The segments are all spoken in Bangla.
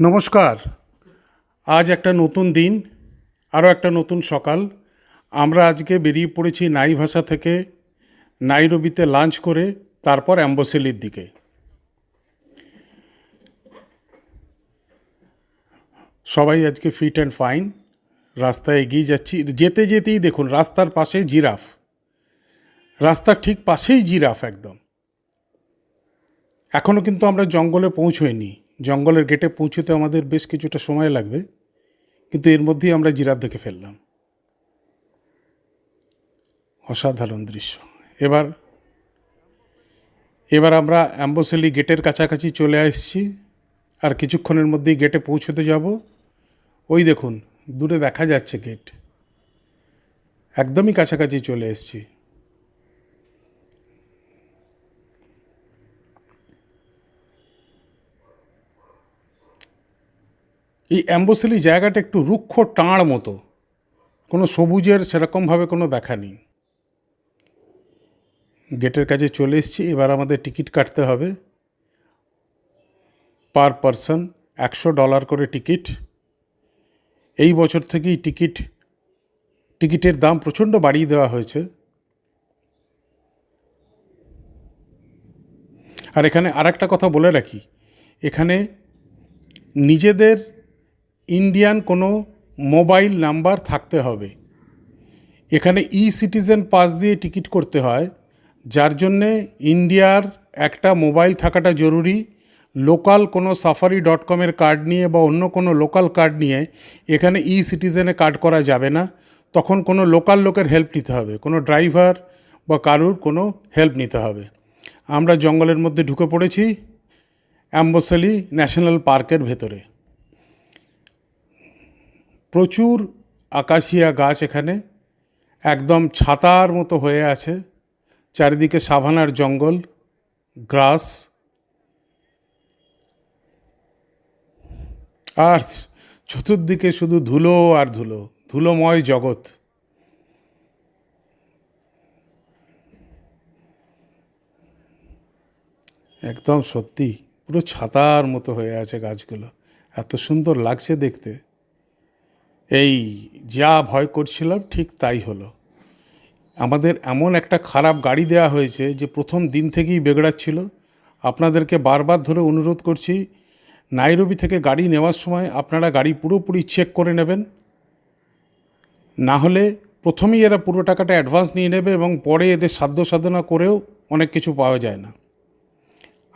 নমস্কার। আজ একটা নতুন দিন, আরও একটা নতুন সকাল। আমরা আজকে বেরিয়ে পড়েছি নাই ভাষা থেকে, নাইরবিতে লাঞ্চ করে, তারপর অ্যাম্বসেলির দিকে। সবাই আজকে ফিট অ্যান্ড ফাইন, রাস্তায় এগিয়ে যাচ্ছি। যেতে যেতেই দেখুন, রাস্তার পাশে জিরাফ। রাস্তার ঠিক পাশেই জিরাফ একদম। এখনও কিন্তু আমরা জঙ্গলে পৌঁছোইনি। জঙ্গলের গেটে পৌঁছতে আমাদের বেশ কিছুটা সময় লাগবে, কিন্তু এর মধ্যেই আমরা জিরাফ দেখে ফেললাম। অসাধারণ দৃশ্য। এবার এবার আমরা অ্যাম্বোসেলি গেটের কাছাকাছি চলে আসছি আর কিছুক্ষণের মধ্যেই গেটে পৌঁছতে যাব। ওই দেখুন, দূরে দেখা যাচ্ছে গেট। একদমই কাছাকাছি চলে এসেছি। এই অ্যাম্বোসেলি জায়গাটা একটু রুক্ষ টাঁড় মতো। কোনো সবুজের সেরকমভাবে কোনো দেখা নেই। গেটের কাছে চলে এসছি, এবার আমাদের টিকিট কাটতে হবে। পার পারসন একশো ডলার করে টিকিট। এই বছর থেকেই টিকিট, টিকিটের দাম প্রচণ্ড বাড়িয়ে দেওয়া হয়েছে। আর এখানে আর একটা কথা বলে রাখি। এখানে নিজেদের ইন্ডিয়ান কোনো মোবাইল নাম্বার থাকতে হবে। এখানে ই সিটিজেন পাস দিয়ে টিকিট করতে হয়, যার জন্যে ইন্ডিয়ার একটা মোবাইল থাকাটা জরুরি। লোকাল কোনো সাফারি ডট কমের কার্ড নিয়ে বা অন্য কোনো লোকাল কার্ড নিয়ে এখানে ই সিটিজেনে কার্ড করা যাবে না। তখন কোনো লোকাল লোকের হেল্প নিতে হবে, কোনো ড্রাইভার বা কারুর কোনো হেল্প নিতে হবে। আমরা জঙ্গলের মধ্যে ঢুকে পড়েছি, অ্যাম্বোসালি ন্যাশনাল পার্কের ভেতরে। প্রচুর আকাশিয়া গাছ এখানে, একদম ছাতার মতো হয়ে আছে, চারিদিকে সাভানার জঙ্গল, গ্রাস, আর চতুর্দিকে শুধু ধুলো আর ধুলো, ধুলোময় জগৎ। একদম সত্যি, পুরো ছাতার মতো হয়ে আছে গাছগুলো, এত সুন্দর লাগছে দেখতে। এই যা ভয় করছিলাম ঠিক তাই হলো। আমাদের এমন একটা খারাপ গাড়ি দেওয়া হয়েছে যে প্রথম দিন থেকেই বেগড়াচ্ছিল। আপনাদেরকে বারবার ধরে অনুরোধ করছি, নাইরবি থেকে গাড়ি নেওয়ার সময় আপনারা গাড়ি পুরোপুরি চেক করে নেবেন। না হলে প্রথমেই এরা পুরো টাকাটা অ্যাডভান্স নিয়ে নেবে এবং পরে এদের সাধ্য সাধনা করেও অনেক কিছু পাওয়া যায় না।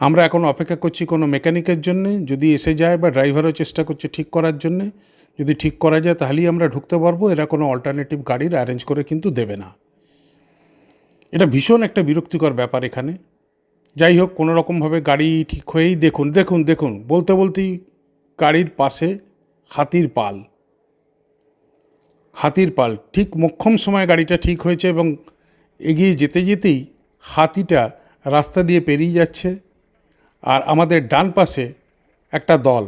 আমরা এখন অপেক্ষা করছি কোনো মেকানিকের জন্যে, যদি এসে যায় বা ড্রাইভারও চেষ্টা করছে ঠিক করার জন্যে যদি ঠিক করা যায় তাহলেই আমরা ঢুকতে পারব। এরা কোনো অল্টারনেটিভ গাড়ির অ্যারেঞ্জ করে কিন্তু দেবে না। এটা ভীষণ একটা বিরক্তিকর ব্যাপার এখানে। যাই হোক, কোনো রকমভাবে গাড়ি ঠিক হয়েই দেখুন দেখুন দেখুন। বলতে বলতেই গাড়ির পাশে হাতির পাল। হাতির পাল, ঠিক মোক্ষম সময় গাড়িটা ঠিক হয়েছে এবং এগিয়ে যেতে যেতেই হাতিটা রাস্তা দিয়ে পেরিয়ে যাচ্ছে। আর আমাদের ডান পাশে একটা দল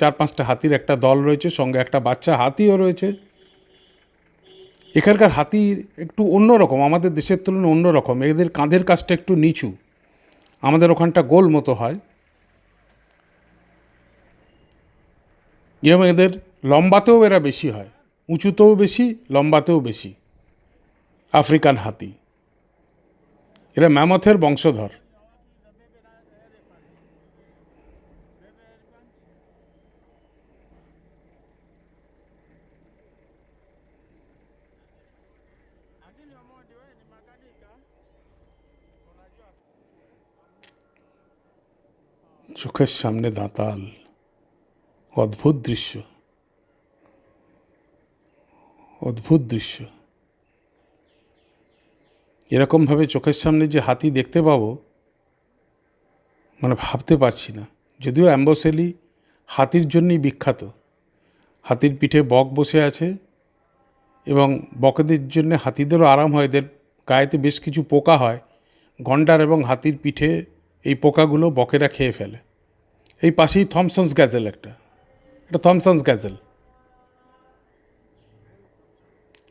চার পাঁচটা হাতির একটা দল রয়েছে, সঙ্গে একটা বাচ্চা হাতিও রয়েছে। এখানকার হাতির একটু অন্যরকম, আমাদের দেশের তুলনায় অন্যরকম। এদের কাঁধের কাজটা একটু নিচু। আমাদের ওখানটা গোল মতো হয়। এবং এদের লম্বাতেও এরা বেশি হয়। উঁচুতেও বেশি, লম্বাতেও বেশি। আফ্রিকান হাতি। এরা ম্যামথের বংশধর। চোখের সামনে দাঁতাল। অদ্ভুত দৃশ্য। অদ্ভুত দৃশ্য। এরকমভাবে চোখের সামনে যে হাতি দেখতে পাবো মানে ভাবতে পারছি না। যদিও অ্যাম্বোসেলি হাতির জন্যই বিখ্যাত। হাতির পিঠে বক বসে আছে এবং বকেদের জন্য হাতিদেরও আরাম হয়। এদের গায়েতে বেশ কিছু পোকা হয়। গন্ডার এবং হাতির পিঠে এই পোকাগুলো বকেরা খেয়ে ফেলে। এই পাশেই থমসন্স গ্যাজেল একটা। এটা Thomson's gazelle.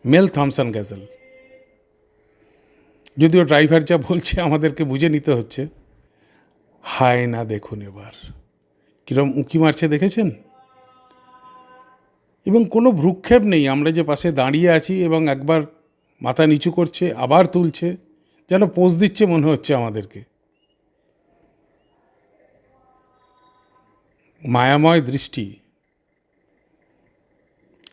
Male Thomson gazelle. যদিও ড্রাইভার যা বলছে আমাদেরকে বুঝে নিতে হচ্ছে। হায় না দেখুন এবার। কীরম উঁকি মারছে দেখেছেন? এবং কোনো ভ্রুক্ষেপ নেই, আমরা যে পাশে দাঁড়িয়ে আছি এবং একবার মাথা নিচু করছে, আবার তুলছে, যেন পোজ দিচ্ছে মনে হচ্ছে আমাদেরকে। মায়াময় দৃষ্টি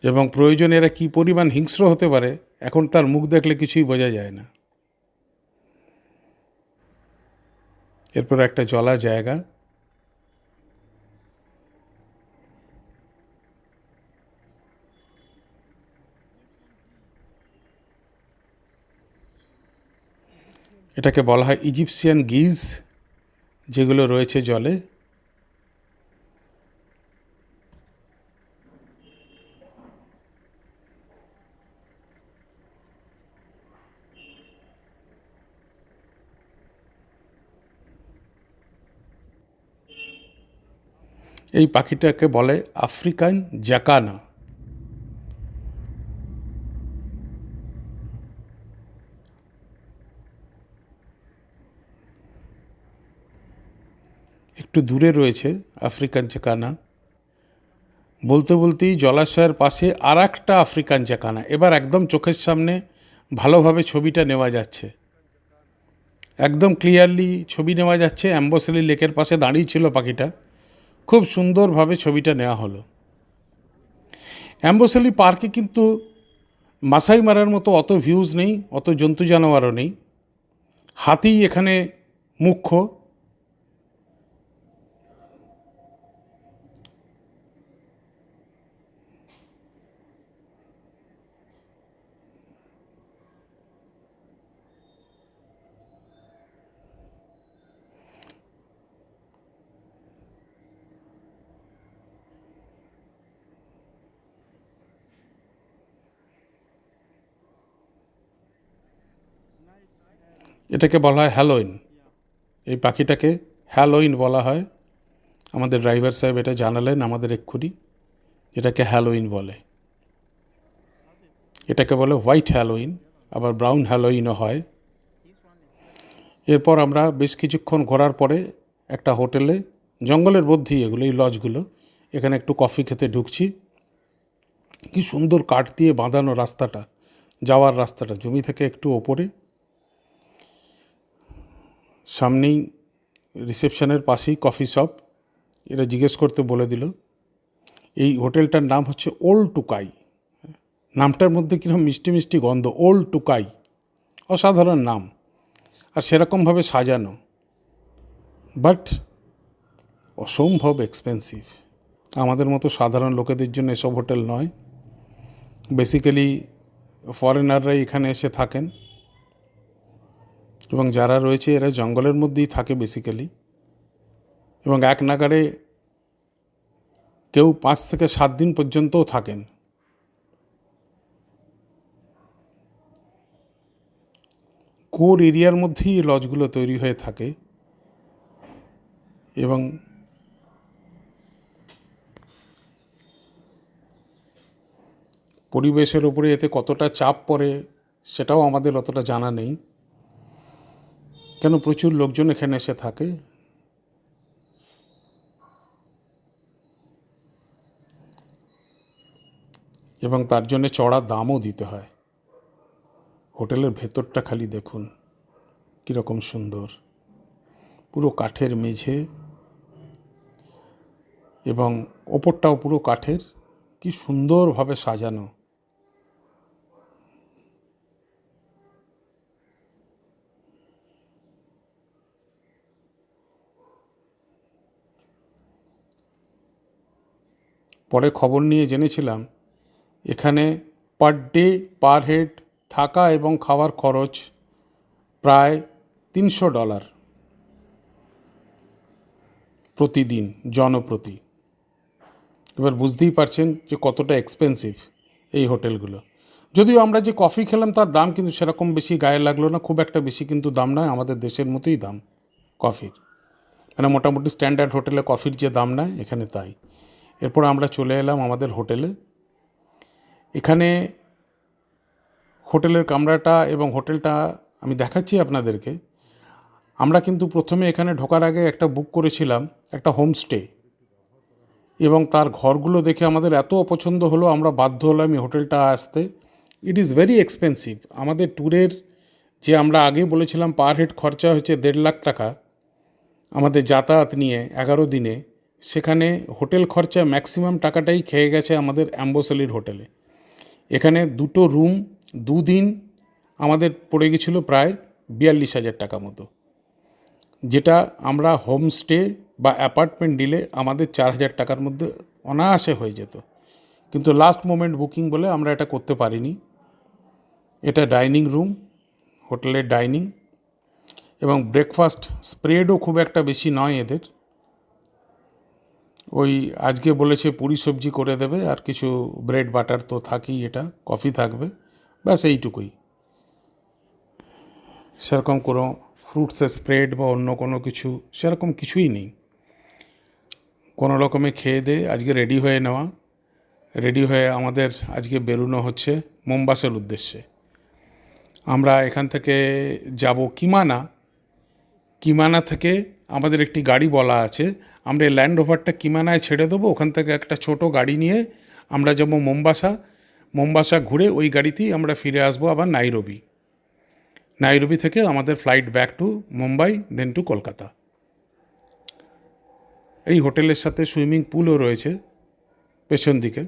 এবং প্রয়োজনে এরা কী পরিমাণ হিংস্র হতে পারে, এখন তার মুখ দেখলে কিছুই বোঝা যায় না। এরপর একটা জলা জায়গা। এটাকে বলা হয় ইজিপসিয়ান গিজ, যেগুলো রয়েছে জলে। এই পাখিটাকে বলে আফ্রিকান জাকানা। একটু দূরে রয়েছে আফ্রিকান জাকানা। বলতে বলতেই জলাশয়ের পাশে আর একটা আফ্রিকান জাকানা। এবার একদম চোখের সামনে ভালোভাবে ছবিটা নেওয়া যাচ্ছে। একদম ক্লিয়ারলি ছবি নেওয়া যাচ্ছে। অ্যাম্বসেলি লেকের পাশে দাঁড়িয়ে ছিল পাখিটা। খুব সুন্দরভাবে ছবিটা নেওয়া হলো। অ্যাম্বোসেলি পার্কে কিন্তু মাসাই মারার মতো অত ভিউজ নেই, অত জন্তু জানোয়ারও নেই। হাতি এখানে মুখ্য। এটাকে বলা হয় হ্যালোইন। এই পাখিটাকে হ্যালোইন বলা হয়। আমাদের ড্রাইভার সাহেব এটা জানালেন আমাদের এক্ষুনি। এটাকে হ্যালোইন বলে। এটাকে বলে হোয়াইট হ্যালোইন, আবার ব্রাউন হ্যালোইনও হয়। এরপর আমরা বেশ কিছুক্ষণ ঘোরার পরে একটা হোটেলে, জঙ্গলের মধ্যেই এগুলো, এই লজগুলো, এখানে একটু কফি খেতে ঢুকছি। কি সুন্দর কাঠ দিয়ে বাঁধানো রাস্তাটা, যাওয়ার রাস্তাটা, জমি থেকে একটু ওপরে। সামনেই রিসেপশনের পাশেই কফি শপ। এরা জিজ্ঞেস করতে বলে দিল, এই হোটেলটার নাম হচ্ছে ওল্ড টুকাই। নামটার মধ্যে কীরকম মিষ্টি মিষ্টি গন্ধ, ওল্ড টুকাই। অসাধারণ নাম, আর সেরকমভাবে সাজানো। বাট অসম্ভব এক্সপেন্সিভ। আমাদের মতো সাধারণ লোকেদের জন্য এসব হোটেল নয়। বেসিক্যালি ফরেনাররাই এখানে এসে থাকেন। এবং যারা রয়েছে এরা জঙ্গলের মধ্যেই থাকে বেসিক্যালি এবং এক নাগারে কেউ পাঁচ থেকে সাত দিন পর্যন্তও থাকেন। কোর এরিয়ার মধ্যেই লজগুলো তৈরি হয়ে থাকে। এবং পরিবেশের ওপরে এতে কতটা চাপ পড়ে সেটাও আমাদের অতটা জানা নেই। কেন প্রচুর লোকজন এখানে এসে থাকে? এবং তার জন্য চড়া দামও দিতে হয়। হোটেলের ভেতরটা খালি দেখুন, কীরকম সুন্দর। পুরো কাঠের মেঝে এবং ওপরটাও পুরো কাঠের। কি সুন্দরভাবে সাজানো। পরে খবর নিয়ে জেনেছিলাম, এখানে পার ডে পার হেড থাকা এবং খাওয়ার খরচ প্রায় তিনশো ডলার প্রতিদিন, জনপ্রতি। এবার বুঝতেই পারছেন যে কতটা এক্সপেন্সিভ এই হোটেলগুলো। যদিও আমরা যে কফি খেলাম তার দাম কিন্তু সেরকম বেশি গায়ে লাগল না, খুব একটা বেশি কিন্তু দাম নয়, আমাদের দেশের মতোই দাম কফির মানে মোটামুটি স্ট্যান্ডার্ড হোটেলে কফির যে দাম নেয়, এখানে তাই। এরপর আমরা চলে এলাম আমাদের হোটেলে। এখানে হোটেলের কামরাটা এবং হোটেলটা আমি দেখাচ্ছি আপনাদেরকে। আমরা কিন্তু প্রথমে এখানে ঢোকার আগে একটা বুক করেছিলাম, একটা হোমস্টে। এবং তার ঘরগুলো দেখে আমাদের এত অপছন্দ হলো, আমরা বাধ্য হলাম এই হোটেলটা আসতে। ইট ইজ ভেরি এক্সপেন্সিভ আমাদের ট্যুরের যে আমরা আগে বলেছিলাম পার হেড খরচা হচ্ছে দেড় লাখ টাকা। আমাদের যাতায়াত নিয়ে এগারো দিনে সেখানে হোটেল খরচা ম্যাক্সিমাম টাকাটাই খেয়ে গেছে আমাদের অ্যাম্বোসালির হোটেলে। এখানে দুটো রুম দুদিন আমাদের পড়ে গেছিল প্রায় বিয়াল্লিশ হাজার টাকা মতো। যেটা আমরা হোমস্টে বা অ্যাপার্টমেন্ট নিলে আমাদের চার হাজার টাকার মধ্যে অনায়াসে হয়ে যেত। কিন্তু লাস্ট মোমেন্ট বুকিং বলে আমরা এটা করতে পারিনি। এটা ডাইনিং রুম, হোটেলের ডাইনিং এবং ব্রেকফাস্ট স্প্রেডও খুব একটা বেশি নয় এদের। ওই আজকে বলেছে পুরি সবজি করে দেবে আর কিছু ব্রেড বাটার তো থাকেই এটা কফি থাকবে, ব্যাস এইটুকুই। সেরকম কোনো ফ্রুটসের স্প্রেড বা অন্য কোনো কিছু, সেরকম কিছুই নেই। কোনো রকমে খেয়ে দিয়ে আজকে রেডি হয়ে নেওয়া। রেডি হয়ে আমাদের আজকে বেরোনো হচ্ছে মোম্বাসের উদ্দেশ্যে। আমরা এখান থেকে যাব কিমানা। কিমানা থেকে আমাদের একটি গাড়ি বলা আছে। আমরা এই ল্যান্ড ওভারটা কিমানায় ছেড়ে দেবো? ওখান থেকে একটা ছোট গাড়ি নিয়ে আমরা যাব মোম্বাসা মোম্বাসা ঘুরে ওই গাড়িতেই আমরা ফিরে আসব আবার নাইরবি নাইরবি থেকে আমাদের flight back to Mumbai then to Kolkata এই হোটেলের সাথে সুইমিং পুলও রয়েছে পেছন দিকে।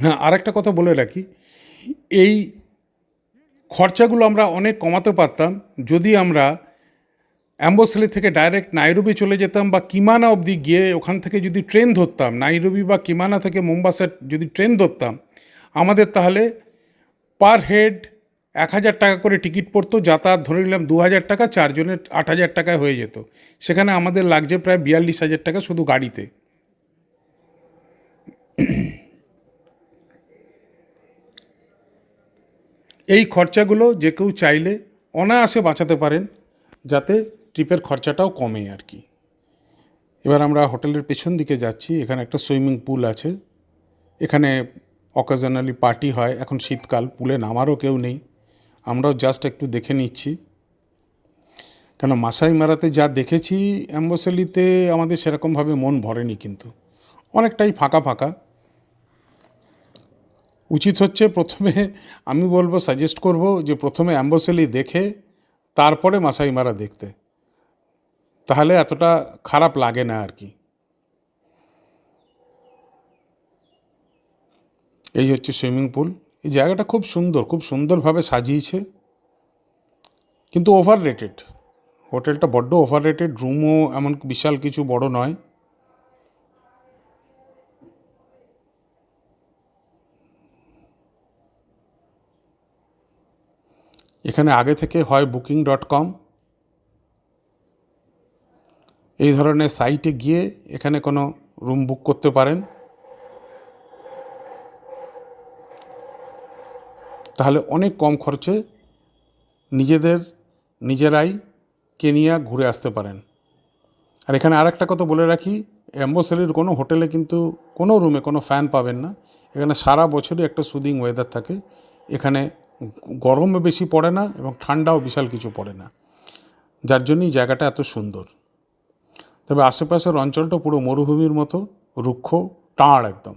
হ্যাঁ আর একটা কথা বলে রাখি। এই খরচাগুলো আমরা অনেক কমাতে পারতাম যদি আমরা অ্যাম্বোসলি থেকে ডাইরেক্ট নাইরবি চলে যেতাম বা কিমানা অবধি গিয়ে ওখান থেকে যদি ট্রেন ধরতাম, নাইরবি বা কিমানা থেকে মোম্বাসার যদি ট্রেন ধরতাম, আমাদের তাহলে পার হেড এক হাজার টাকা করে টিকিট পড়তো, যাতায়াত ধরে নিলাম দু হাজার টাকা, চারজনের আট হাজার টাকায় হয়ে যেত। সেখানে আমাদের লাগছে প্রায় বিয়াল্লিশ হাজার টাকা শুধু গাড়িতে। এই খরচাগুলো যে কেউ চাইলে অনায়াসে বাঁচাতে পারেন, যাতে ট্রিপের খরচাটাও কমে আর কি। এবার আমরা হোটেলের পেছন দিকে যাচ্ছি, এখানে একটা সুইমিং পুল আছে। এখানে অকেশনালি পার্টি হয়, এখন শীতকাল, পুলে নামারও কেউ নেই। আমরাও জাস্ট একটু দেখে নিচ্ছি। কেন, মাসাই মারাতে যা দেখেছি, অ্যাম্বোসেলিতে আমাদের সেরকমভাবে মন ভরেনি কিন্তু। অনেকটাই ফাঁকা ফাঁকা। উচিত হচ্ছে প্রথমে আমি বলব সাজেস্ট করব যে প্রথমে অ্যাম্বোসেলি দেখে, তারপরে মাসাই মারা দেখতে। তাহলে এতটা খারাপ লাগে না আর কি। এই হচ্ছে সুইমিং পুল। এই জায়গাটা খুব সুন্দর, খুব সুন্দরভাবে সাজিয়েছে। কিন্তু ওভার রেটেড হোটেলটা বড্ড ওভার রেটেড রুমও এমন বিশাল কিছু বড় নয়। এখানে আগে থেকে হয় বুকিং ডট কম এই ধরনের সাইটে গিয়ে এখানে কোনো রুম বুক করতে পারেন। তাহলে অনেক কম খরচে নিজেদের, নিজেরাই কেনিয়া ঘুরে আসতে পারেন। আর এখানে আর একটা কথা বলে রাখি অ্যাম্বোসেলির কোনো হোটেলে কিন্তু কোনো রুমে কোনো ফ্যান পাবেন না। এখানে সারা বছরই একটা সুদিং ওয়েদার থাকে। এখানে গরমও বেশি পড়ে না এবং ঠান্ডাও বিশাল কিছু পড়ে না। যার জন্যই জায়গাটা এত সুন্দর। তবে আশেপাশের অঞ্চলটা পুরো মরুভূমির মতো রুক্ষ, টাঁড় একদম।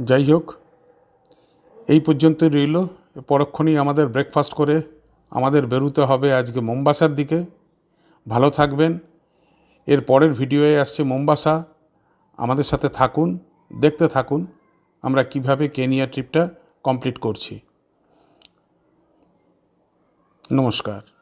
যাই হোক, এই পর্যন্ত রইল। পরক্ষণেই আমাদের ব্রেকফাস্ট করে আমাদের বেরোতে হবে আজকে মোম্বাসার দিকে। ভালো থাকবেন। এর পরের ভিডিওয়ে আসছে মোম্বাসা। আমাদের সাথে থাকুন, দেখতে থাকুন আমরা কীভাবে কেনিয়া ট্রিপটা কমপ্লিট করছি। নমস্কার।